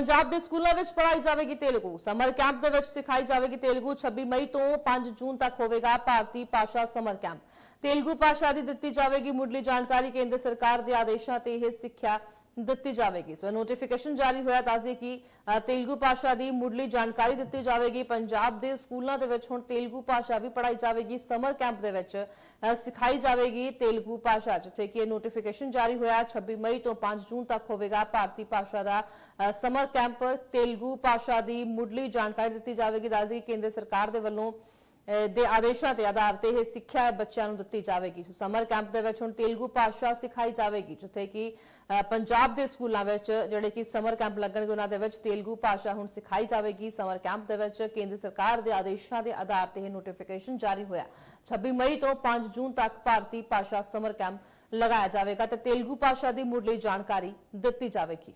ਪੰਜਾਬ ਦੇ ਸਕੂਲਾਂ ਵਿੱਚ ਪੜ੍ਹਾਈ ਜਾਵੇਗੀ ਤੇਲਗੂ। ਸਮਰ ਕੈਂਪ ਦੇ ਵਿੱਚ ਸਿਖਾਈ ਜਾਵੇਗੀ ਤੇਲਗੂ। 26 ਮਈ ਤੋਂ 5 ਜੂਨ ਤੱਕ ਹੋਵੇਗਾ ਭਾਰਤੀ ਭਾਸ਼ਾ ਸਮਰ ਕੈਂਪ। ਤੇਲਗੂ ਭਾਸ਼ਾ ਦੀ ਦਿੱਤੀ ਜਾਵੇਗੀ ਮੁੱਢਲੀ ਜਾਣਕਾਰੀ, ਕੇਂਦਰ ਸਰਕਾਰ ਦੇ ਆਦੇਸ਼ਾਂ ਤੇ ਇਹ ਸਿੱਖਿਆ ਦਿੱਤੀ ਜਾਵੇਗੀ। ਸੋ ਨੋਟੀਫਿਕੇਸ਼ਨ ਜਾਰੀ ਹੋਇਆ ਤਾਜ਼ੀ ਕਿ ਤੇਲਗੂ ਭਾਸ਼ਾ ਦੀ ਮੁੱਢਲੀ ਜਾਣਕਾਰੀ ਦਿੱਤੀ ਜਾਵੇਗੀ। ਪੰਜਾਬ ਦੇ ਸਕੂਲਾਂ ਦੇ ਵਿੱਚ ਹੁਣ ਤੇਲਗੂ ਭਾਸ਼ਾ ਵੀ ਪੜ੍ਹਾਈ ਜਾਵੇਗੀ। ਸਮਰ ਕੈਂਪ ਦੇ ਵਿੱਚ ਸਿਖਾਈ ਜਾਵੇਗੀ ਤੇਲਗੂ ਭਾਸ਼ਾ, ਜਿੱਥੇ ਕਿ ਇਹ ਨੋਟੀਫਿਕੇਸ਼ਨ ਜਾਰੀ ਹੋਇਆ। 26 ਮਈ ਤੋਂ 5 ਜੂਨ ਤੱਕ ਹੋਵੇਗਾ ਭਾਰਤੀ ਭਾਸ਼ਾ ਦਾ ਸਮਰ ਕੈਂਪ। ਤੇਲਗੂ ਭਾਸ਼ਾ ਦੀ ਮੁੱਢਲੀ ਜਾਣਕਾਰੀ ਦਿੱਤੀ ਜਾਵੇਗੀ। ਤਾਜ਼ੀ ਕੇਂਦਰ ਸਰਕਾਰ ਦੇ ਵੱਲੋਂ ਦੇ ਆਦੇਸ਼ਾਂ ਦੇ ਆਧਾਰ ਤੇ ਇਹ ਸਿੱਖਿਆ ਬੱਚਿਆਂ ਨੂੰ ਦਿੱਤੀ ਜਾਵੇਗੀ। ਸਮਰ ਕੈਂਪ ਦੇ ਵਿੱਚ ਹੁਣ ਤੇਲਗੂ ਭਾਸ਼ਾ ਸਿਖਾਈ ਜਾਵੇਗੀ, ਜਿੱਥੇ ਕਿ ਪੰਜਾਬ ਦੇ ਸਕੂਲਾਂ ਵਿੱਚ ਜਿਹੜੇ ਕਿ ਸਮਰ ਕੈਂਪ ਲੱਗਣਗੇ, ਉਹਨਾਂ ਦੇ ਵਿੱਚ ਤੇਲਗੂ ਭਾਸ਼ਾ ਹੁਣ ਸਿਖਾਈ ਜਾਵੇਗੀ। ਸਮਰ ਕੈਂਪ ਦੇ ਵਿੱਚ ਕੇਂਦਰ ਸਰਕਾਰ ਦੇ ਆਦੇਸ਼ਾਂ ਦੇ ਆਧਾਰ ਤੇ ਇਹ ਨੋਟੀਫਿਕੇਸ਼ਨ ਜਾਰੀ ਹੋਇਆ। 26 ਮਈ ਤੋਂ 5 ਜੂਨ ਤੱਕ ਭਾਰਤੀ ਭਾਸ਼ਾ ਸਮਰ ਕੈਂਪ ਲਗਾਇਆ ਜਾਵੇਗਾ ਤੇ ਤੇਲਗੂ ਭਾਸ਼ਾ ਦੀ ਮੁੱਢਲੀ ਜਾਣਕਾਰੀ ਦਿੱਤੀ ਜਾਵੇਗੀ।